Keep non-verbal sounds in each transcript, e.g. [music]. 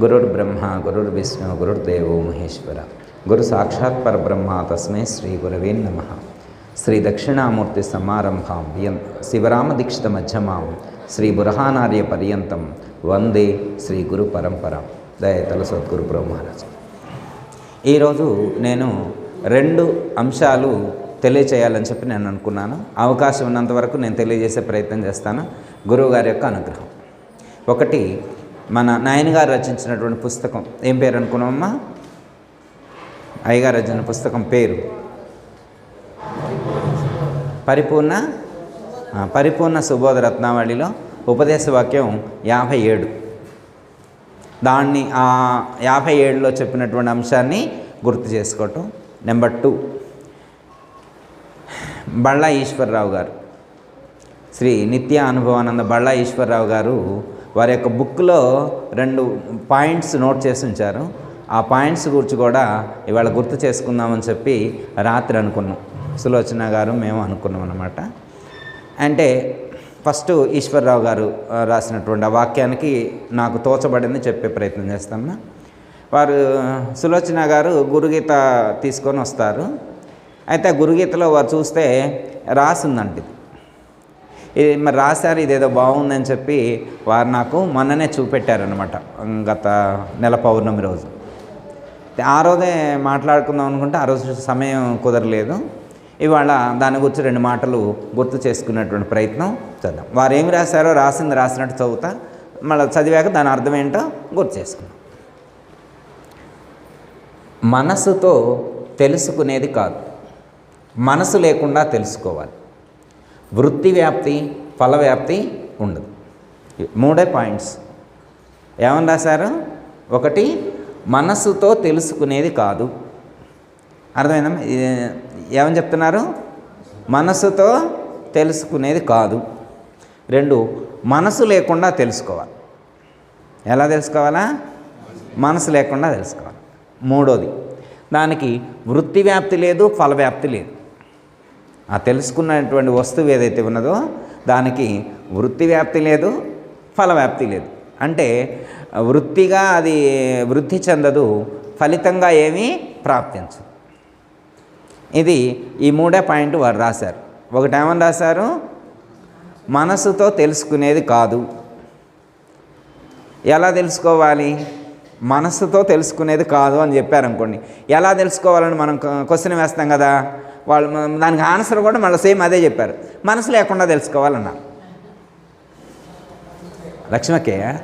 గురుర్ బ్రహ్మ గురుర్ విష్ణు గురుర్దేవో మహేశ్వర గురు సాక్షాత్ పరబ్రహ్మ తస్మై శ్రీ గురవే నమ శ్రీ దక్షిణామూర్తి సమారంభాం వియం శివరామ దీక్షిత మధ్యమాం శ్రీ బురహానార్య పర్యంతం వందే శ్రీ గురు పరంపర దయతల సద్గురు బ్రహ్మరాజు ఈరోజు నేను రెండు అంశాలు తెలియచేయాలని చెప్పి నేను అనుకున్నాను. అవకాశం ఉన్నంత వరకు నేను తెలియజేసే ప్రయత్నం చేస్తాను. గురువుగారి యొక్క అనుగ్రహం. ఒకటి మన నాయనగారు రచించినటువంటి పుస్తకం. ఏం పేరు అనుకున్నామమ్మా అయ్యగారు రచించిన పుస్తకం పేరు? పరిపూర్ణ? పరిపూర్ణ సుబోధ రత్నావళిలో ఉపదేశ వాక్యం యాభై ఏడు. దాన్ని ఆ యాభై ఏడులో చెప్పినటువంటి అంశాన్ని గుర్తు చేసుకోవటం. Number two. బళ్ళా ఈశ్వరరావు గారు. శ్రీ నిత్య అనుభవానంద బళ్ళా ఈశ్వరరావు గారు వారి యొక్క బుక్లో రెండు పాయింట్స్ నోట్ చేసి ఉంచారు. ఆ పాయింట్స్ గురించి కూడా ఇవాళ గుర్తు చేసుకుందామని చెప్పి రాత్రి అనుకున్నాం. సులోచన గారు మేము అనుకున్నాం అనమాట అంటే ఫస్ట్ ఈశ్వరరావు గారు రాసినటువంటి ఆ వాక్యానికి నాకు తోచబడింది చెప్పే ప్రయత్నం చేస్తాను వారు సులోచన గారు గురుగీత తీసుకొని వస్తారు. అయితే ఆ గురుగీతలో వారు చూస్తే రాసిందంట ఇది మరి రాశారు ఇదేదో బాగుందని చెప్పి వారు నాకు మొన్ననే చూపెట్టారనమాట గత నెల పౌర్ణమి రోజు. ఆ రోజే మాట్లాడుకుందాం అనుకుంటే ఆ రోజు సమయం కుదరలేదు. ఇవాళ దాని గురించి రెండు మాటలు గుర్తు చేసుకునేటువంటి ప్రయత్నం చేద్దాం. వారు ఏమి రాశారో రాసింది రాసినట్టు చదువుతా మళ్ళీ చదివాక దాని అర్థం ఏంటో గుర్తు చేసుకుందాం. మనసుతో తెలుసుకునేది కాదు మనసు లేకుండా తెలుసుకోవాలి. వృత్తి వ్యాప్తి ఫల వ్యాప్తి ఉండదు. మూడే పాయింట్స్. ఏమని రాశారు? ఒకటి మనసుతో తెలుసుకునేది కాదు. అర్థమైందమ్మా ఏమని చెప్తున్నారు? మనసుతో తెలుసుకునేది కాదు. రెండు మనసు లేకుండా తెలుసుకోవాలి. ఎలా తెలుసుకోవాలా? మనసు లేకుండా తెలుసుకోవాలి. మూడోది దానికి వృత్తి వ్యాప్తి లేదు ఫల వ్యాప్తి లేదు. ఆ తెలుసుకున్నటువంటి వస్తువు ఏదైతే ఉన్నదో దానికి వృత్తి వ్యాప్తి లేదు ఫల వ్యాప్తి లేదు. అంటే వృత్తిగా అది వృద్ధి చెందదు ఫలితంగా ఏమీ ప్రాప్తించదు. ఇది ఈ మూడే పాయింట్ వారు రాశారు. ఒకటి ఏమని రాశారు? మనసుతో తెలుసుకునేది కాదు. ఎలా తెలుసుకోవాలి? మనసుతో తెలుసుకునేది కాదు అని చెప్పారనుకోండి. ఎలా తెలుసుకోవాలని మనం క్వశ్చన్ వేస్తాం కదా? వాళ్ళు దానికి ఆన్సర్ కూడా మళ్ళీ సేమ్ అదే చెప్పారు. మనసు లేకుండా తెలుసుకోవాలన్నారు లక్ష్మకే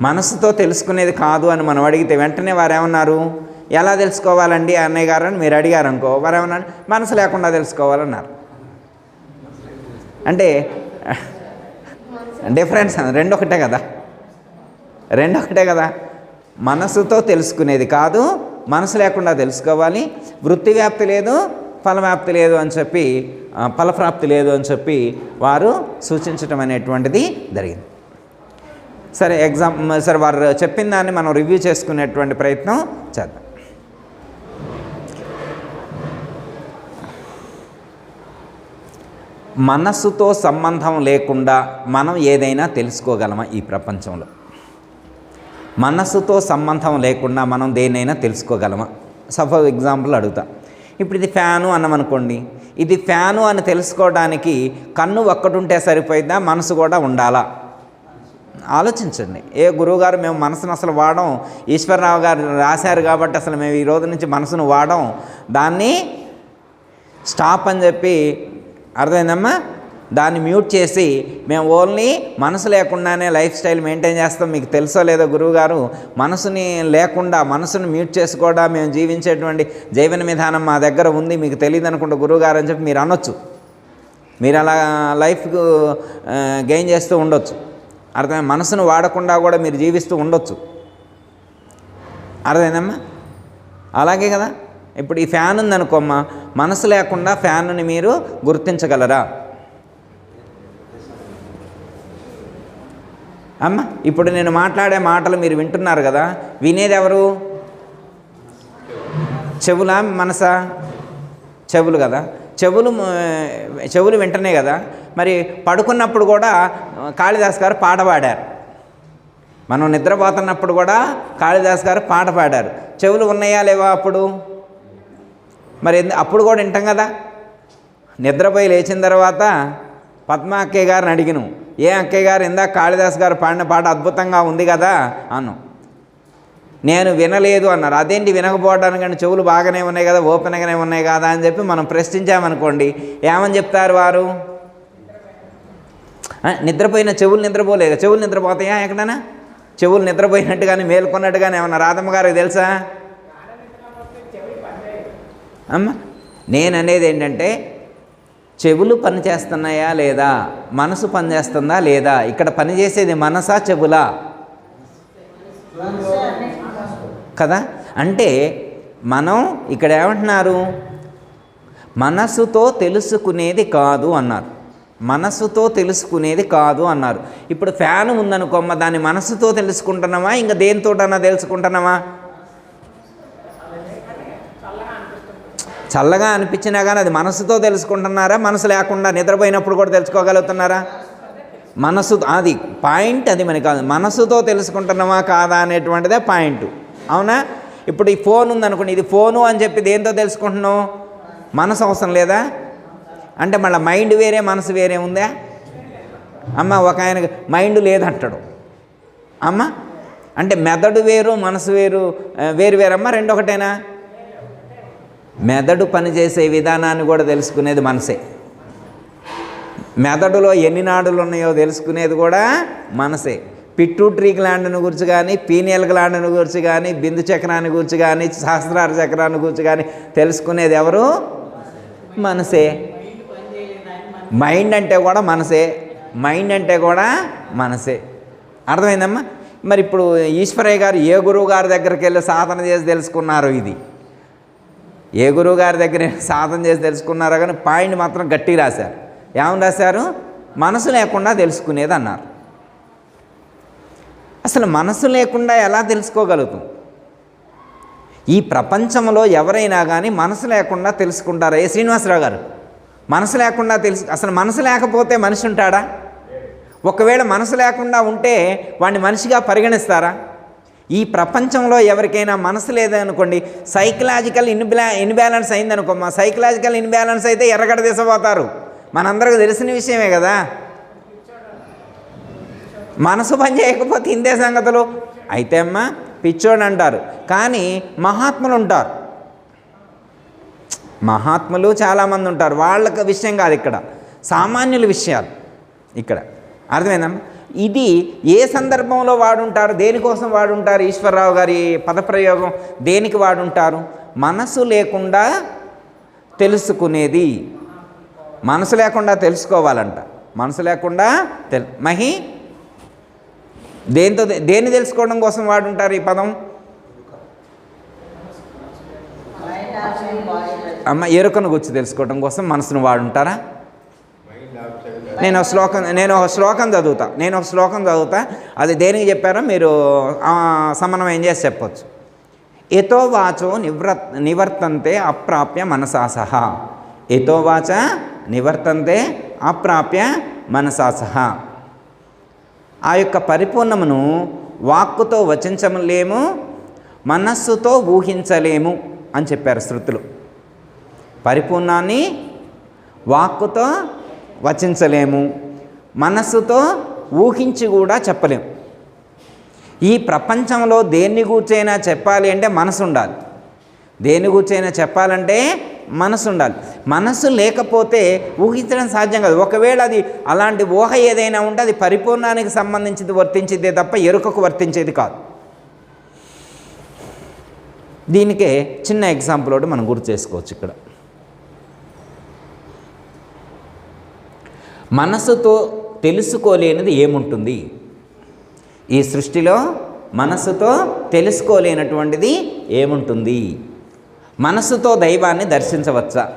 మనసుతో తెలుసుకునేది కాదు అని మనం అడిగితే వెంటనే వారు ఏమన్నారు ఎలా తెలుసుకోవాలండి అన్నయ్య గారు అని మీరు అడిగారు అనుకో వారు ఏమన్నారు మనసు లేకుండా తెలుసుకోవాలన్నారు. అంటే డిఫరెన్స్ రెండు ఒకటే కదా? రెండు ఒకటే కదా? మనసుతో తెలుసుకునేది కాదు మనసు లేకుండా తెలుసుకోవాలి. వృత్తి వ్యాప్తి లేదు ఫలవ్యాప్తి లేదు అని చెప్పి ఫలప్రాప్తి లేదు అని చెప్పి వారు సూచించటం అనేటువంటిది జరిగింది. సరే ఎగ్జామ్ సరే వారు చెప్పిన దాన్ని మనం రివ్యూ చేసుకునేటువంటి ప్రయత్నం చేద్దాం. మనస్సుతో సంబంధం లేకుండా మనం ఏదైనా తెలుసుకోగలమా ఈ ప్రపంచంలో? మనస్సుతో సంబంధం లేకుండా మనం దేనైనా తెలుసుకోగలమా? సపోజ్ ఎగ్జాంపుల్ అడుగుతా. ఇప్పుడు ఇది ఫ్యాను అన్నామనుకోండి. ఇది ఫ్యాను అని తెలుసుకోవడానికి కన్ను ఒక్కటుంటే సరిపోయిందా మనసు కూడా ఉండాలా? ఆలోచించండి. ఏ గురువుగారు మేము మనసును అసలు వాడడం ఈశ్వరరావు గారు రాశారు కాబట్టి అసలు మేము ఈ రోజు నుంచి మనసును వాడడం దాన్ని స్టాప్ అని చెప్పి అర్థమైందమ్మా? దాన్ని మ్యూట్ చేసి మేము ఓన్లీ మనసు లేకుండానే లైఫ్ స్టైల్ మెయింటైన్ చేస్తాం. మీకు తెలుసో లేదో గురువుగారు మనసుని లేకుండా మనసుని మ్యూట్ చేసుకోవడా మేము జీవించేటువంటి జీవన విధానం మా దగ్గర ఉంది. మీకు తెలియదు అనుకుంటే గురువుగారు అని చెప్పి మీరు అనొచ్చు. మీరు అలా లైఫ్ గెయిన్ చేస్తూ ఉండొచ్చు. అర్థమే మనసును వాడకుండా కూడా మీరు జీవిస్తూ ఉండొచ్చు. అర్థమైందమ్మా? అలాగే కదా? ఇప్పుడు ఈ ఫ్యాన్ ఉందనుకోమ్మా. మనసు లేకుండా ఫ్యాన్ని మీరు గుర్తించగలరా? అమ్మ ఇప్పుడు నేను మాట్లాడే మాటలు మీరు వింటున్నారు కదా వినేది ఎవరు చెవులా మనసా? చెవులు కదా. చెవులు చెవులు వింటనే కదా. మరి పడుకున్నప్పుడు కూడా కాళిదాస్ గారు పాట పాడారు. మనం నిద్రపోతున్నప్పుడు కూడా కాళిదాస్ గారు పాట పాడారు. చెవులు ఉన్నాయా లేవా అప్పుడు? మరి ఎందు- అప్పుడు కూడా వింటాం కదా. నిద్రపోయి లేచిన తర్వాత పద్మాకే గారిని అడిగిను. ఏ అక్కయ్య గారు ఇందాక కాళిదాస్ గారు పాడిన పాట అద్భుతంగా ఉంది కదా అను నేను వినలేదు అన్నారు. అదేంటి వినకపోవడానికి అంటే చెవులు బాగానే ఉన్నాయి కదా ఓపెన్గానే ఉన్నాయి కదా అని చెప్పి మనం ప్రశ్నించామనుకోండి. ఏమని చెప్తారు వారు? నిద్రపోయిన చెవులు నిద్రపోలేదు? చెవులు నిద్రపోతాయా ఎక్కడైనా? చెవులు నిద్రపోయినట్టుగానే మేల్కొన్నట్టుగానే ఏమన్నా రాధమ్మ గారికి తెలుసా? అమ్మ నేను అనేది ఏంటంటే చెవులు పని చేస్తున్నాయా లేదా? మనసు పని చేస్తుందా లేదా? ఇక్కడ పని చేసేది మనసా చెవులా? కదా? అంటే మనం ఇక్కడ ఏమంటున్నారు? మనసుతో తెలుసుకునేది కాదు అన్నారు. మనసుతో తెలుసుకునేది కాదు అన్నారు. ఇప్పుడు ఫ్యాన్ ఉందనుకోమ్మ దాన్ని మనసుతో తెలుసుకుంటున్నామా? ఇంకా దేనితోటన్నా తెలుసుకుంటున్నామా? చల్లగా అనిపించినా కానీ అది మనసుతో తెలుసుకుంటున్నారా? మనసు లేకుండా నిద్రపోయినప్పుడు కూడా తెలుసుకోగలుగుతున్నారా? మనసు అది పాయింట్ అది మనకి కాదు. మనసుతో తెలుసుకుంటున్నామా కాదా అనేటువంటిదే పాయింట్. అవునా? ఇప్పుడు ఈ ఫోన్ ఉందనుకోండి ఇది ఫోను అని చెప్పి దేంతో తెలుసుకుంటున్నావు? మనసు అవసరం లేదా? అంటే మళ్ళీ మైండ్ వేరే మనసు వేరే ఉందా? అమ్మ ఒక ఆయన మైండ్ లేదంటాడు. అమ్మ అంటే మెదడు వేరు మనసు వేరు వేరు వేరమ్మా రెండు ఒకటేనా మెదడు పనిచేసే విధానాన్ని కూడా తెలుసుకునేది మనసే. మెదడులో ఎన్ని నాడులు ఉన్నాయో తెలుసుకునేది కూడా మనసే. పిట్యూటరీ గ్లాండ్ని గురించి కానీ పీనియల్ గ్లాండ్ని గురించి కానీ బిందు చక్రాన్ని గురించి కానీ సహస్రార చక్రాన్ని గురించి కానీ తెలుసుకునేది ఎవరు? మనసే. మైండ్ అంటే కూడా మనసే. మైండ్ అంటే కూడా మనసే. అర్థమైందమ్మా? మరి ఇప్పుడు ఈశ్వరయ్య గారు ఏ గురువు గారి దగ్గరికి వెళ్ళి సాధన చేసి తెలుసుకున్నారు ఇది? ఏ గురువు గారి దగ్గర సాధన చేసి తెలుసుకున్నారో కానీ పాయింట్ మాత్రం గట్టి రాశారు. ఏమని రాశారు? మనసు లేకుండా తెలుసుకునేది అన్నారు. అసలు మనసు లేకుండా ఎలా తెలుసుకోగలుగుతాం? ఈ ప్రపంచంలో ఎవరైనా కానీ మనసు లేకుండా తెలుసుకుంటారా? ఏ శ్రీనివాసరావు గారు? మనసు లేకుండా తెలుసు అసలు మనసు లేకపోతే మనిషి ఉంటాడా? ఒకవేళ మనసు లేకుండా ఉంటే వాడిని మనిషిగా పరిగణిస్తారా? ఈ ప్రపంచంలో ఎవరికైనా మనసు లేదనుకోండి సైకలాజికల్ ఇన్బ్లా ఇన్బ్యాలెన్స్ అయిందనుకో మా సైకలాజికల్ ఇన్బ్యాలెన్స్ అయితే ఎర్రగడ తీసపోతారు మనందరికీ తెలిసిన విషయమే కదా. మనసు పని చేయకపోతే ఇందే సంగతులు. అయితే అమ్మా పిచ్చోడు అంటారు. కానీ మహాత్ములు ఉంటారు. మహాత్ములు చాలామంది ఉంటారు. వాళ్ళకి విషయం కాదు ఇక్కడ. సామాన్యుల విషయాలు. ఇక్కడ. అర్థమైందమ్మా? ఇది ఏ సందర్భంలో వాడుంటారు? దేనికోసం వాడుంటారు? ఈశ్వరరావు గారి పదప్రయోగం దేనికి వాడుంటారు? మనసు లేకుండా తెలుసుకునేది. మనసు లేకుండా తెలుసుకోవాలంట. మనసు లేకుండా తెల్ మహి దేంతో దేన్ని తెలుసుకోవడం కోసం వాడుంటారు ఈ పదం? అమ్మ ఎరుకను గుర్చి తెలుసుకోవడం కోసం మనసును వాడుంటారా? నేను ఒక శ్లోకం నేను ఒక శ్లోకం చదువుతా. నేను ఒక శ్లోకం చదువుతా. అది దేనికి చెప్పారో మీరు సమన్వయం చేసి చెప్పొచ్చు. ఎతో వాచో నివృ నివర్తంతే అప్రాప్య మనసాసహ ఎతో వాచ నివర్తంతే అప్రాప్య మనసాసహ ఆ యొక్క పరిపూర్ణమును వాక్కుతో వచించలేము మనస్సుతో ఊహించలేము అని చెప్పారు శృతులు. పరిపూర్ణాన్ని వాక్కుతో వచించలేము. మనస్సుతో ఊహించి కూడా చెప్పలేము ఈ ప్రపంచంలో దేన్ని కూర్చైనా చెప్పాలి అంటే మనసు ఉండాలి దేని కూర్చైనా చెప్పాలంటే మనసు ఉండాలి మనసు లేకపోతే ఊహించడం సాధ్యం కాదు. ఒకవేళ అది అలాంటి ఊహ ఏదైనా ఉంటే అది పరిపూర్ణానికి సంబంధించింది వర్తించేదే తప్ప ఎరుకకు వర్తించేది కాదు. దీనికే చిన్న ఎగ్జాంపుల్ ఒకటి మనం గుర్తు చేసుకోవచ్చు ఇక్కడ. మనసుతో తెలుసుకోలేనిది ఏముంటుంది? ఈ సృష్టిలో మనసుతో తెలుసుకోలేనటువంటిది ఏముంటుంది? మనసుతో దైవాన్ని దర్శించవచ్చా?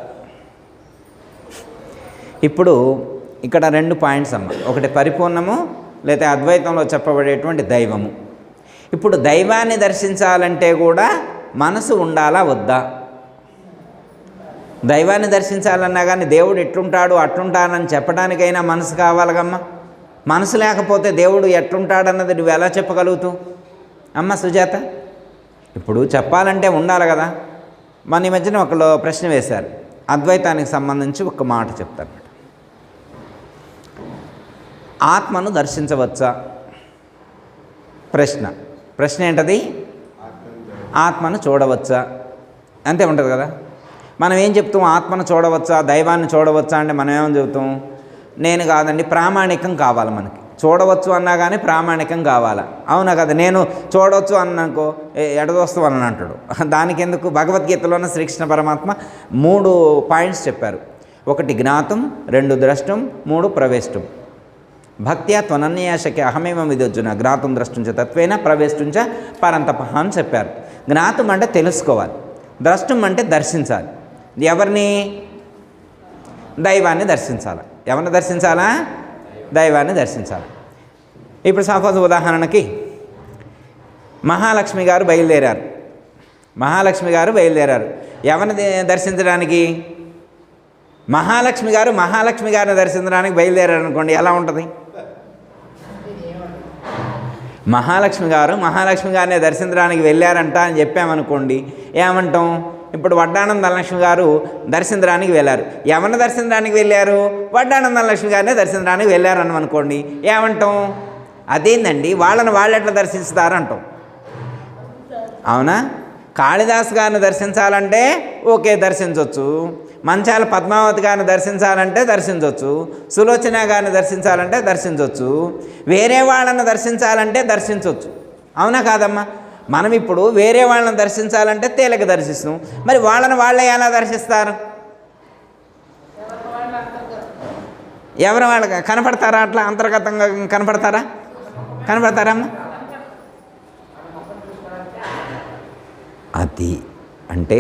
ఇప్పుడు ఇక్కడ రెండు పాయింట్స్ అమ్మ. ఒకటి పరిపూర్ణము లేదా అద్వైతంలో చెప్పబడేటువంటి దైవము. ఇప్పుడు దైవాన్ని దర్శించాలంటే కూడా మనసు ఉండాలా వద్దా? దైవాన్ని దర్శించాలన్నా కానీ దేవుడు ఎట్లుంటాడు అట్లుంటానని చెప్పడానికైనా మనసు కావాలగమ్మా. మనసు లేకపోతే దేవుడు ఎట్లుంటాడన్నది నువ్వు ఎలా చెప్పగలుగుతావు? అమ్మ సుజాత ఇప్పుడు చెప్పాలంటే ఉండాలి కదా. మన ఈ మధ్యన ఒకళ్ళు ప్రశ్న వేశారు. అద్వైతానికి సంబంధించి ఒక మాట చెప్తాను ఆత్మను దర్శించవచ్చా? ప్రశ్న. ప్రశ్న ఏంటది? ఆత్మను చూడవచ్చా? అంతే ఉంటుంది కదా. మనం ఏం చెప్తాం? ఆత్మను చూడవచ్చా? దైవాన్ని చూడవచ్చా అంటే మనం ఏమని చెబుతాం? నేను కాదండి ప్రామాణికం కావాలి మనకి. చూడవచ్చు అన్నా కానీ ప్రామాణికం కావాలా? అవునా కదా? నేను చూడవచ్చు అన్ననుకో ఎడదోస్తు అని అంటాడు. [laughs] దానికి ఎందుకు భగవద్గీతలోనే శ్రీకృష్ణ పరమాత్మ మూడు పాయింట్స్ చెప్పారు. ఒకటి జ్ఞాతం రెండు ద్రష్టం మూడు ప్రవేష్టం. భక్త్యా త్వనన్యాసకి అహమేమ విదొజ్జున జ్ఞాతం ద్రష్టుంచ తత్వేన ప్రవేశించ పరంతపహ అని చెప్పారు. జ్ఞాతం అంటే తెలుసుకోవాలి. ద్రష్టం అంటే దర్శించాలి. ఎవరిని? దైవాన్ని దర్శించాలి? ఎవరిని దర్శించాలా? దైవాన్ని దర్శించాలి? ఇప్పుడు సపోజ్ ఉదాహరణకి మహాలక్ష్మి గారు బయలుదేరారు. మహాలక్ష్మి గారు బయలుదేరారు. ఎవరిని దర్శించడానికి? మహాలక్ష్మి గారు మహాలక్ష్మి గారిని దర్శించడానికి బయలుదేరారు అనుకోండి ఎలా ఉంటుంది? మహాలక్ష్మి గారు మహాలక్ష్మి గారిని దర్శించడానికి వెళ్ళారంట అని చెప్పామనుకోండి ఏమంటాం? ఇప్పుడు వడ్డానం ధనలక్ష్మి గారు దర్శించడానికి వెళ్ళారు. ఎవరిని దర్శించడానికి వెళ్ళారు? వడ్డానం ధనలక్ష్మి గారిని దర్శించడానికి వెళ్ళారు అనుకోండి. ఏమంటాం? అదేందండి? వాళ్ళని వాళ్ళు ఎట్లా దర్శిస్తారు అంటాం అవునా? కాళిదాస్ గారిని దర్శించాలంటే ఓకే దర్శించవచ్చు మంచాల పద్మావతి గారిని దర్శించాలంటే దర్శించవచ్చు సులోచన గారిని దర్శించాలంటే దర్శించవచ్చు వేరే వాళ్ళని దర్శించాలంటే దర్శించవచ్చు అవునా కాదమ్మా? మనం ఇప్పుడు వేరే వాళ్ళని దర్శించాలంటే తేలిక దర్శిస్తాం మరి వాళ్ళని వాళ్ళే ఎలా దర్శిస్తారు? ఎవరు వాళ్ళకి? కనపడతారా అట్లా అంతర్గతంగా కనపడతారా? కనపడతారమ్మా అది అంటే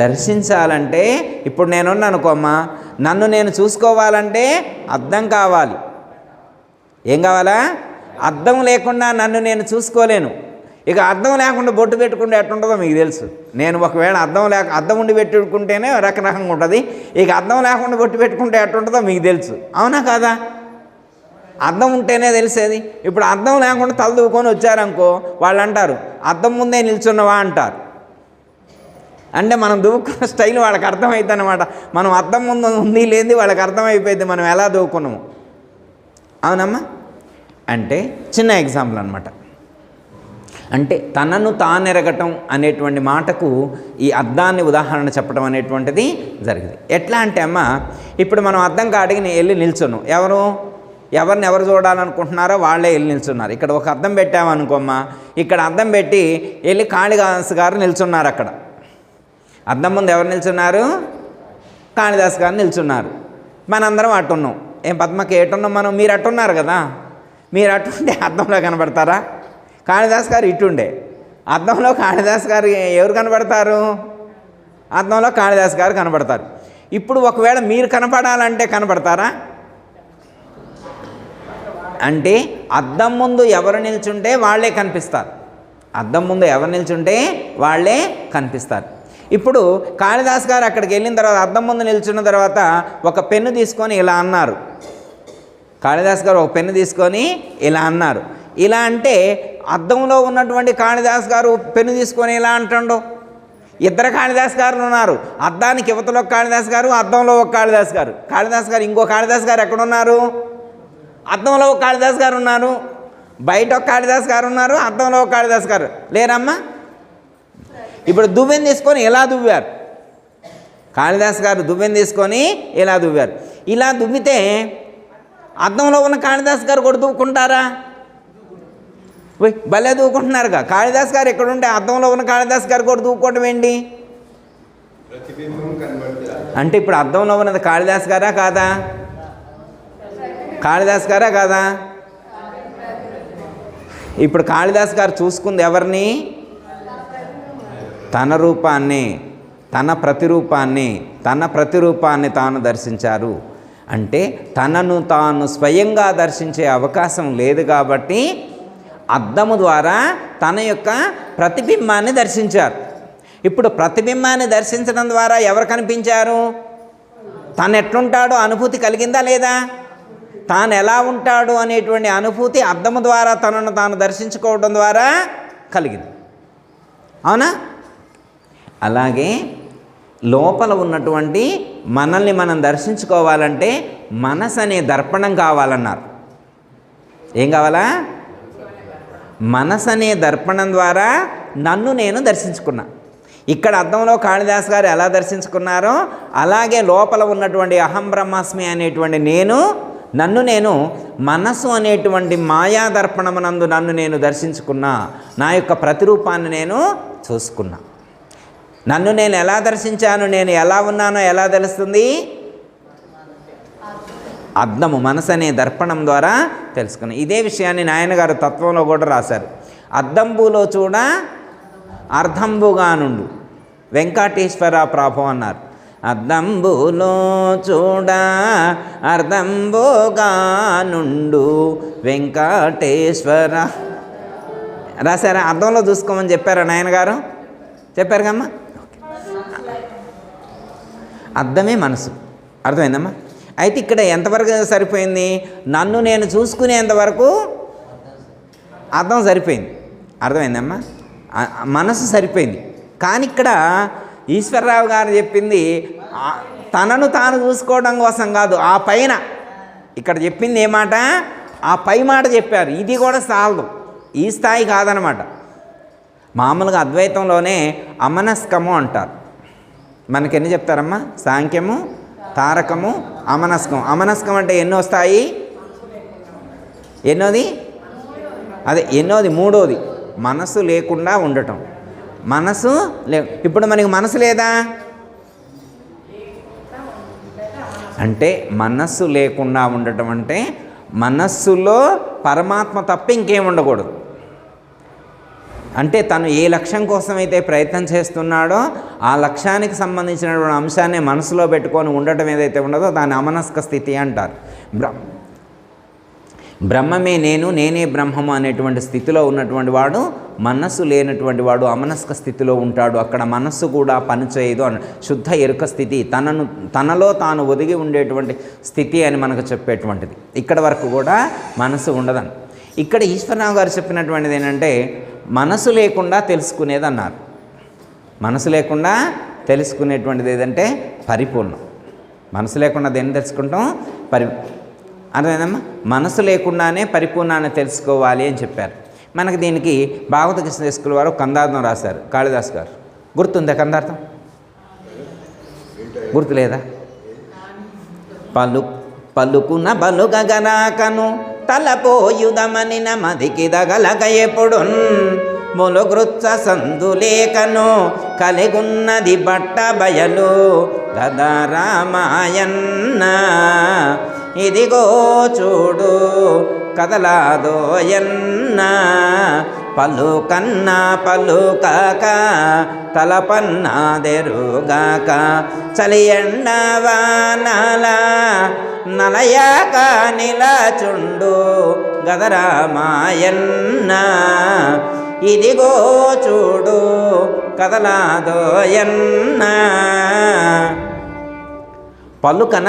దర్శించాలంటే ఇప్పుడు నేనున్నా అనుకోమ్మా నన్ను నేను చూసుకోవాలంటే అర్థం కావాలి. ఏం కావాలా? అర్థం లేకుండా నన్ను నేను చూసుకోలేను. ఇక అర్థం లేకుండా బొట్టు పెట్టుకుంటే ఎట్టుంటుందో మీకు తెలుసు. నేను ఒకవేళ అర్థం లేక అర్థం ఉండి పెట్టుకుంటేనే రకరకంగా ఉంటుంది. ఇక అర్థం లేకుండా బొట్టు పెట్టుకుంటే ఎట్టుంటుందో మీకు తెలుసు. అవునా కాదా? అర్థం ఉంటేనే తెలిసేది. ఇప్పుడు అర్థం లేకుండా తల దూకొని వచ్చారనుకో వాళ్ళు అంటారు అర్థం ముందే నిల్చున్నవా? అంటారు. అంటే మనం దూకున్న స్టైల్ వాళ్ళకి అర్థమవుతుంది అనమాట మనం అర్థం ముందు ఉంది లేనిది వాళ్ళకి అర్థమైపోయింది. మనం ఎలా దూకున్నాము అవునమ్మా? అంటే చిన్న ఎగ్జాంపుల్ అనమాట అంటే తనను తానెరగటం అనేటువంటి మాటకు ఈ అద్దాన్ని ఉదాహరణ చెప్పడం అనేటువంటిది జరిగింది. ఎట్లా అంటే అమ్మ ఇప్పుడు మనం అద్దం కాడికి నేను వెళ్ళి నిల్చున్నాం ఎవరు? ఎవరిని ఎవరు చూడాలనుకుంటున్నారో వాళ్ళే వెళ్ళి నిల్చున్నారు. ఇక్కడ ఒక అద్దం పెట్టామనుకోమ్మా ఇక్కడ అద్దం పెట్టి వెళ్ళి కాళిదాస్ గారు నిల్చున్నారు అక్కడ. అద్దం ముందు ఎవరు నిల్చున్నారు? కాళిదాస్ గారు నిల్చున్నారు. మనందరం అట్టున్నాం ఏం పద్మకి ఏటున్నాం మనం? మీరు అట్టున్నారు కదా. మీరు అట్టుంటే అద్దంలో కనబడతారా? కాళిదాస్ గారు ఇటుండే. అద్దంలో కాళిదాస్ గారు ఎవరు కనబడతారు? అద్దంలో కాళిదాస్ గారు కనబడతారు. ఇప్పుడు ఒకవేళ మీరు కనపడాలంటే కనబడతారా? అంటే అద్దం ముందు ఎవరు నిల్చుంటే వాళ్ళే కనిపిస్తారు. అద్దం ముందు ఎవరు నిల్చుంటే వాళ్ళే కనిపిస్తారు. ఇప్పుడు కాళిదాస్ గారు అక్కడికి వెళ్ళిన తర్వాత అద్దం ముందు నిల్చున్న తర్వాత ఒక పెన్ను తీసుకొని ఇలా అన్నారు. కాళిదాస్ గారు ఒక పెన్ను తీసుకొని ఇలా అన్నారు. ఇలా అంటే అద్దంలో ఉన్నటువంటి కాళిదాస్ గారు పెన్ను తీసుకొని ఇలా అంటాడు? ఇద్దరు కాళిదాస్ గారు ఉన్నారు. అద్దానికి యువతలో ఒక కాళిదాస్ గారు అద్దంలో ఒక కాళిదాస్ గారు. కాళిదాస్ గారు ఇంకో కాళిదాస్ గారు ఎక్కడున్నారు? అద్దంలో ఒక కాళిదాస్ గారు ఉన్నారు. బయట ఒక కాళిదాస్ గారు ఉన్నారు అద్దంలో ఒక కాళిదాస్ గారు. లేరమ్మా? ఇప్పుడు దువ్వెని తీసుకొని ఇలా దువ్వారు? కాళిదాస్ గారు దువ్వెని తీసుకొని ఇలా దువ్వారు? ఇలా దువ్వితే అద్దంలో ఉన్న కాళిదాస్ గారు కూడా దువ్వుకుంటారా? భలే దూకుంటున్నారుగా. కాళిదాస్ గారు ఎక్కడుంటే అర్థంలో ఉన్న కాళిదాస్ గారు కూడా దూకోవటం ఏంటి? అంటే ఇప్పుడు అర్థంలో ఉన్నది కాళిదాస్ గారా కాదా? కాళిదాస్ గారా కాదా? ఇప్పుడు కాళిదాస్ గారు చూసుకుంది ఎవరిని? తన రూపాన్ని తన ప్రతిరూపాన్ని తన ప్రతిరూపాన్ని తాను దర్శించారు. అంటే తనను తాను స్వయంగా దర్శించే అవకాశం లేదు కాబట్టి అద్దము ద్వారా తన యొక్క ప్రతిబింబాన్ని దర్శించారు. ఇప్పుడు ప్రతిబింబాన్ని దర్శించడం ద్వారా ఎవరు కనిపించారు? తను ఎట్లుంటాడో అనుభూతి కలిగిందా లేదా? తాను ఎలా ఉంటాడు అనేటువంటి అనుభూతి అద్దము ద్వారా తనను తాను దర్శించుకోవడం ద్వారా కలిగింది. అవునా? అలాగే లోపల ఉన్నటువంటి మనల్ని మనం దర్శించుకోవాలంటే మనసు అనే దర్పణం కావాలన్నారు. ఏం కావాలా? మనసు అనే దర్పణం ద్వారా నన్ను నేను దర్శించుకున్నా. ఇక్కడ అర్థంలో కాళిదాస్ గారు ఎలా దర్శించుకున్నారో అలాగే లోపల ఉన్నటువంటి అహం బ్రహ్మాస్మి అనేటువంటి నేను నన్ను నేను మనసు అనేటువంటి మాయా దర్పణమునందు నన్ను నేను దర్శించుకున్నా. నా యొక్క ప్రతిరూపాన్ని నేను చూసుకున్నా. నన్ను నేను ఎలా దర్శించాను నేను ఎలా ఉన్నానో ఎలా తెలుస్తుంది? అద్దము మనసు అనే దర్పణం ద్వారా తెలుసుకున్నాం ఇదే విషయాన్ని నాయనగారు తత్వంలో కూడా రాశారు అద్దంబులో చూడ అర్ధంబుగానుండు వెంకటేశ్వర ప్రాభం అన్నారు అద్దంబులో చూడ అర్ధంబుగానుండు వెంకటేశ్వర రాశారా అర్థంలో చూసుకోమని చెప్పారా నాయనగారు చెప్పారు కమ్మా అర్థమే మనసు అర్థమైందమ్మా అయితే ఇక్కడ ఎంతవరకు సరిపోయింది? నన్ను నేను చూసుకునేంతవరకు అర్థం సరిపోయింది. అర్థమైందమ్మా? మనసు సరిపోయింది. కానీ ఇక్కడ ఈశ్వరరావు గారు చెప్పింది తనను తాను చూసుకోవడం కోసం కాదు ఆ పైన. ఇక్కడ చెప్పింది ఏ మాట? ఆ పై మాట చెప్పారు. ఇది కూడా సాలదు ఈ స్థాయి కాదనమాట. మామూలుగా అద్వైతంలోనే అమనస్కము అంటారు. మనకి ఎన్ని చెప్తారమ్మా? సాంఖ్యము తారకము అమనస్కం. అమనస్కం అంటే ఎన్ని వస్తాయి? ఎన్నోది? అదే ఎన్నోది మూడోది. మనసు లేకుండా ఉండటం. మనసు లే ఇప్పుడు మనకి మనసు లేదా? అంటే మనస్సు లేకుండా ఉండటం అంటే మనస్సులో పరమాత్మ తప్ప ఇంకేం ఉండకూడదు. అంటే తను ఏ లక్ష్యం కోసం అయితే ప్రయత్నం చేస్తున్నాడో ఆ లక్ష్యానికి సంబంధించినటువంటి అంశాన్ని మనసులో పెట్టుకొని ఉండటం ఏదైతే ఉండదో దాన్ని అమనస్క స్థితి అంటారు. బ్ర బ్రహ్మమే నేను నేనే బ్రహ్మము అనేటువంటి స్థితిలో ఉన్నటువంటి వాడు మనస్సు లేనటువంటి వాడు అమనస్క స్థితిలో ఉంటాడు. అక్కడ మనస్సు కూడా పనిచేయదు అని శుద్ధ ఎరుక స్థితి తనను తనలో తాను ఒదిగి ఉండేటువంటి స్థితి అని మనకు చెప్పేటువంటిది. ఇక్కడ వరకు కూడా మనసు ఉండదని. ఇక్కడ ఈశ్వరరావు గారు చెప్పినటువంటిది ఏంటంటే మనసు లేకుండా తెలుసుకునేది అన్నారు మనసు లేకుండా తెలుసుకునేటువంటిది ఏదంటే పరిపూర్ణం. మనసు లేకుండా దేన్ని తెలుసుకుంటాం? పరి అర్థమైందమ్మా? మనసు లేకుండానే పరిపూర్ణాన్ని తెలుసుకోవాలి అని చెప్పారు. మనకి దీనికి భాగవత కృష్ణ స్కూల్ వారు కందార్థం రాశారు. కాళిదాస్ గారు. గుర్తుందా కందార్థం? గుర్తులేదా? పలు పలుకున బలుగగనాకను తలపోయుదమని నమదికి దగలగ ఎప్పుడు ములుగృత్స సందులేఖను కలిగున్నది బట్ట బయలు గదా రామాయన్న ఇదిగో చూడు కదలాదోయన్నా. పలు కన్నా పలు కాక తలపన్నాదెరుగాక చలియండ వానల నలయాక నిలచుండు గదరామాయన్న. ఇదిగో చూడు కదలాదోయన్న పలుకన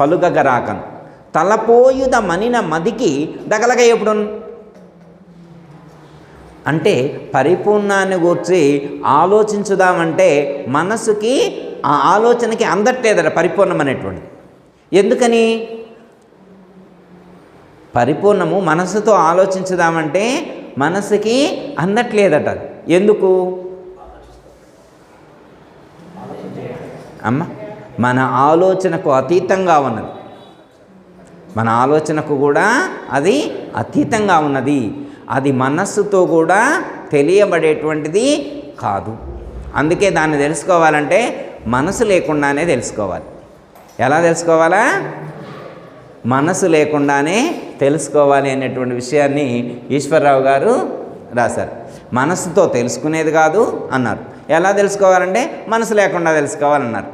పలుగగరాకను తలపోయుద మనిన మదికి దగలగ ఎప్పుడు అంటే పరిపూర్ణాన్ని గూర్చి ఆలోచించుదామంటే మనసుకి ఆ ఆలోచనకి అందట్లేదట పరిపూర్ణం అనేటువంటిది ఎందుకని? పరిపూర్ణము మనసుతో ఆలోచించుదామంటే మనసుకి అందట్లేదట. అది. ఎందుకు? అమ్మ మన ఆలోచనకు అతీతంగా ఉన్నది. మన ఆలోచనకు కూడా అది అతీతంగా ఉన్నది. అది మనస్సుతో కూడా తెలియబడేటువంటిది కాదు. అందుకే దాన్ని తెలుసుకోవాలంటే మనసు లేకుండానే తెలుసుకోవాలి. ఎలా తెలుసుకోవాలా? మనసు లేకుండానే తెలుసుకోవాలి అనేటువంటి విషయాన్ని ఈశ్వరరావు గారు రాశారు. మనసుతో తెలుసుకునేది కాదు అన్నారు. ఎలా తెలుసుకోవాలంటే మనసు లేకుండా తెలుసుకోవాలన్నారు.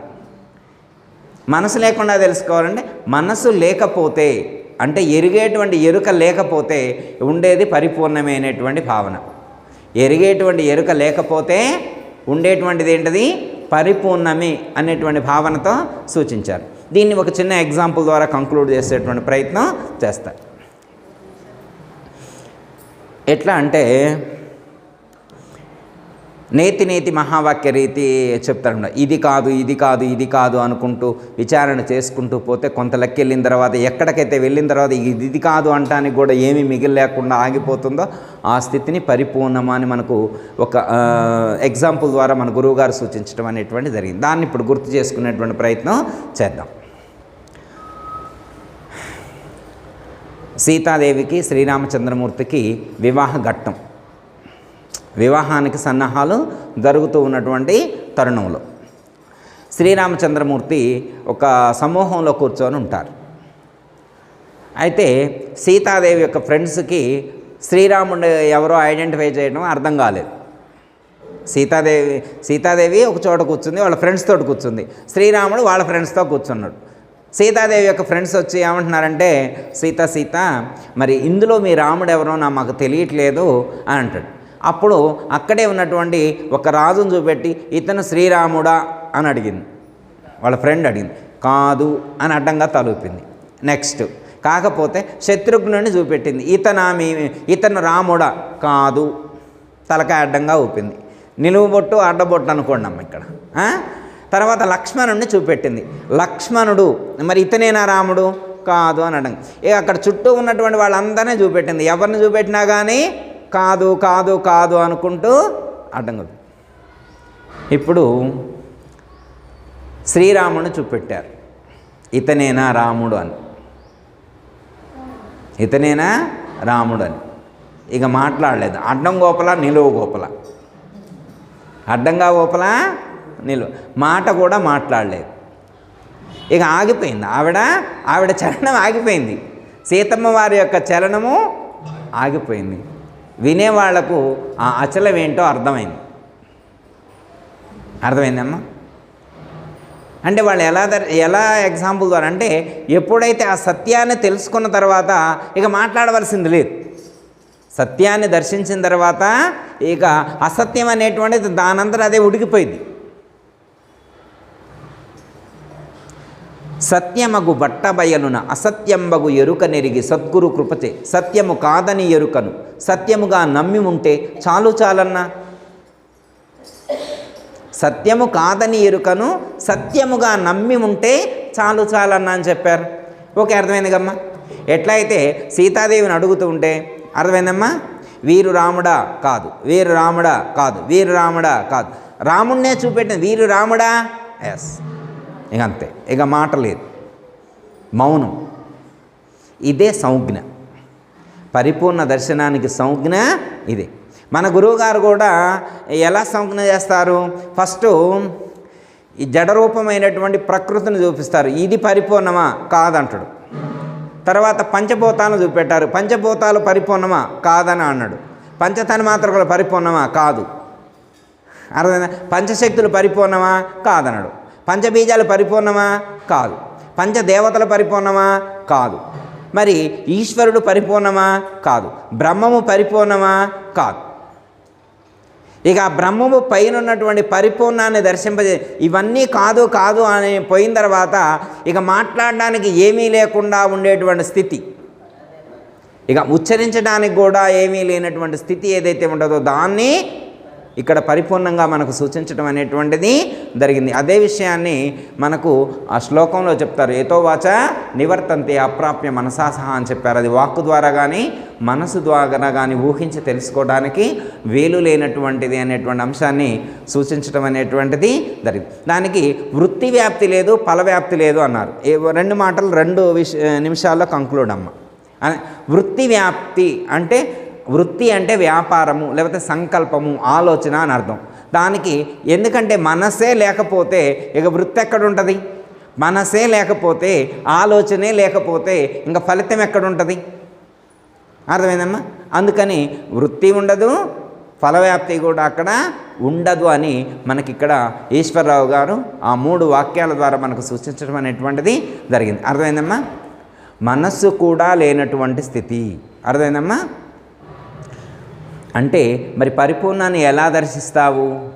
మనసు లేకుండా తెలుసుకోవాలంటే మనసు లేకపోతే అంటే ఎరిగేటువంటి ఎరుక లేకపోతే ఉండేది పరిపూర్ణమైనటువంటి భావన. ఎరిగేటువంటి ఎరుక లేకపోతే ఉండేటువంటిది ఏంటిది? పరిపూర్ణమే అనేటువంటి భావనతో సూచించారు. దీన్ని ఒక చిన్న ఎగ్జాంపుల్ ద్వారా కంక్లూడ్ చేసేటువంటి ప్రయత్నం చేస్తారు ఎట్లా అంటే నేతి నేతి మహావాక్య రీతి చెప్తాడు. ఇది కాదు ఇది కాదు ఇది కాదు అనుకుంటూ విచారణ చేసుకుంటూ పోతే కొంత లెక్క వెళ్ళిన తర్వాత ఎక్కడికైతే వెళ్ళిన తర్వాత ఇది ఇది కాదు అంటానికి కూడా ఏమీ మిగిలేకుండా ఆగిపోతుందో ఆ స్థితిని పరిపూర్ణమా అని మనకు ఒక ఎగ్జాంపుల్ ద్వారా మన గురువుగారు సూచించడం అనేటువంటి జరిగింది. దాన్ని ఇప్పుడు గుర్తు చేసుకునేటువంటి ప్రయత్నం చేద్దాం. సీతాదేవికి శ్రీరామచంద్రమూర్తికి వివాహ ఘట్టం. వివాహానికి సన్నాహాలు జరుగుతూ ఉన్నటువంటి తరుణంలో. శ్రీరామచంద్రమూర్తి ఒక సమూహంలో కూర్చొని ఉంటారు. అయితే సీతాదేవి యొక్క ఫ్రెండ్స్కి శ్రీరాముడు ఎవరో ఐడెంటిఫై చేయడం అర్థం కాలేదు. సీతాదేవి సీతాదేవి ఒక చోట కూర్చుంది వాళ్ళ ఫ్రెండ్స్ తోటి కూర్చుంది. శ్రీరాముడు వాళ్ళ ఫ్రెండ్స్తో కూర్చున్నాడు. సీతాదేవి యొక్క ఫ్రెండ్స్ వచ్చి ఏమంటున్నారంటే సీత సీత మరి ఇందులో మీ రాముడు ఎవరో నా మాకు తెలియట్లేదు అని అంటాడు. అప్పుడు అక్కడే ఉన్నటువంటి ఒక రాజును చూపెట్టి ఇతను శ్రీరాముడా అని అడిగింది. వాళ్ళ ఫ్రెండ్ అడిగింది కాదు అని అడ్డంగా తలూపింది. నెక్స్ట్ కాకపోతే శత్రుఘ్నుని చూపెట్టింది ఇతనామి ఇతను రాముడా? కాదు తలకాయ అడ్డంగా ఊపింది. నిలువుబొట్టు అడ్డబొట్టు అనుకోండి అమ్మ ఇక్కడ. తర్వాత లక్ష్మణుడిని చూపెట్టింది. లక్ష్మణుడు మరి ఇతనేనా రాముడు? కాదు అని అడ్డం ఇక అక్కడ చుట్టూ ఉన్నటువంటి వాళ్ళందరినీ చూపెట్టింది. ఎవరిని చూపెట్టినా కానీ కాదు కాదు కాదు అనుకుంటూ అడ్డంగదు ఇప్పుడు శ్రీరాముని చూపెట్టారు. ఇతనేనా రాముడు అని. ఇతనేనా రాముడు అని. ఇక మాట్లాడలేదు. అడ్డం గోపల నిలువు గోపల. అడ్డంగా గోపల నిలువ. మాట కూడా మాట్లాడలేదు. ఇక ఆగిపోయింది. ఆవిడ ఆవిడ చలనం ఆగిపోయింది. సీతమ్మ వారి యొక్క చలనము ఆగిపోయింది. వినేవాళ్ళకు ఆ అచలం ఏంటో అర్థమైంది. అర్థమైందమ్మా? అంటే వాళ్ళు ఎలా దర్- ఎలా ఎగ్జాంపుల్ ద్వారా అంటే ఎప్పుడైతే ఆ సత్యాన్ని తెలుసుకున్న తర్వాత ఇక మాట్లాడవలసింది లేదు. సత్యాన్ని దర్శించిన తర్వాత ఇక అసత్యం అనేటువంటిది దానంతరం అదే ఉడికిపోయింది. సత్యమగు బట్టబయలున అసత్యంబగు ఎరుక నెరిగి సద్గురు కృపచే. సత్యము కాదని ఎరుకను. సత్యముగా నమ్మి ఉంటే చాలు చాలన్నా? సత్యము కాదని ఎరుకను సత్యముగా నమ్మి ఉంటే చాలు చాలన్నా అని చెప్పారు. ఓకే అర్థమైందిగమ్మా ఎట్లయితే సీతాదేవిని అడుగుతూ ఉంటే అర్థమైందమ్మా? వీరు రాముడా కాదు. వీరు రాముడా కాదు. వీరు రాముడా కాదు. రాముడినే చూపెట్టింది వీరు రాముడా? ఎస్ ఇక అంతే. ఇక మాట లేదు. మౌనం. ఇదే సంజ్ఞ. పరిపూర్ణ దర్శనానికి సంజ్ఞ ఇదే. మన గురువుగారు కూడా ఎలా సంజ్ఞ చేస్తారు? ఫస్ట్ ఈ జడరూపమైనటువంటి ప్రకృతిని చూపిస్తారు. ఇది పరిపూర్ణమా? కాదంటాడు. తర్వాత పంచభూతాలను చూపెట్టారు. పంచభూతాలు పరిపూర్ణమా? కాదని అన్నాడు. పంచతని మాత్రకులు పరిపూర్ణమా? కాదు. అర్థమైనా పంచశక్తులు పరిపూర్ణమా? కాదన్నాడు. పంచబీజాలు పరిపూర్ణమా? కాదు. పంచదేవతలు పరిపూర్ణమా? కాదు. మరి ఈశ్వరుడు పరిపూర్ణమా? కాదు. బ్రహ్మము పరిపూర్ణమా? కాదు. ఇక బ్రహ్మము పైన ఉన్నటువంటి పరిపూర్ణాన్ని దర్శింపజే ఇవన్నీ కాదు కాదు అని పోయిన తర్వాత ఇక మాట్లాడడానికి ఏమీ లేకుండా ఉండేటువంటి స్థితి. ఇక ఉచ్చరించడానికి కూడా ఏమీ లేనటువంటి స్థితి ఏదైతే ఉంటుందో దాన్ని ఇక్కడ పరిపూర్ణంగా మనకు సూచించడం అనేటువంటిది జరిగింది. అదే విషయాన్ని మనకు ఆ శ్లోకంలో చెప్తారు. ఏతో వాచ నివర్తంతే అప్రాప్య మనసా సహా అని చెప్పారు. అది వాక్కు ద్వారా కానీ మనసు ద్వారా కానీ ఊహించి తెలుసుకోవడానికి వేలు లేనటువంటిది అనేటువంటి అంశాన్ని సూచించడం అనేటువంటిది జరిగింది. దానికి వృత్తి వ్యాప్తి లేదు ఫల వ్యాప్తి లేదు అన్నారు. రెండు మాటలు రెండు విష నిమిషాల్లో కంక్లూడ్ అమ్మ. వృత్తి వ్యాప్తి అంటే వృత్తి అంటే వ్యాపారము లేకపోతే సంకల్పము ఆలోచన అని అర్థం. దానికి ఎందుకంటే మనసే లేకపోతే ఇక వృత్తి ఎక్కడ ఉంటుంది మనసే లేకపోతే ఆలోచనే లేకపోతే ఇంకా ఫలితం ఎక్కడ ఉంటుంది అర్థమైందమ్మా? అందుకని వృత్తి ఉండదు ఫలవ్యాప్తి కూడా అక్కడ ఉండదు అని మనకి ఇక్కడ ఈశ్వరరావు గారు ఆ మూడు వాక్యాల ద్వారా మనకు సూచించడం అనేటువంటిది జరిగింది. అర్థమైందమ్మా? మనస్సు కూడా లేనటువంటి స్థితి. అర్థమైందమ్మా? అంటే మరి పరిపూర్ణాన్ని ఎలా దర్శిస్తావు?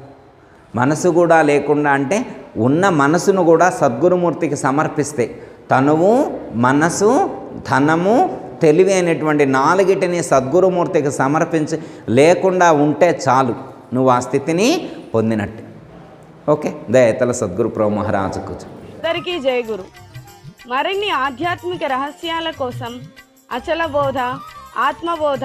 మనసు కూడా లేకుండా అంటే ఉన్న మనసును కూడా సద్గురుమూర్తికి సమర్పిస్తే తనువు మనసు ధనము తెలివి అయినటువంటి నాలుగిటిని సద్గురుమూర్తికి సమర్పించి లేకుండా ఉంటే చాలు. నువ్వు ఆ స్థితిని పొందినట్టు. ఓకే? దయతల సద్గురు ప్రభు అందరికీ జయగురు మరిన్ని ఆధ్యాత్మిక రహస్యాల కోసం అచల బోధ ఆత్మబోధ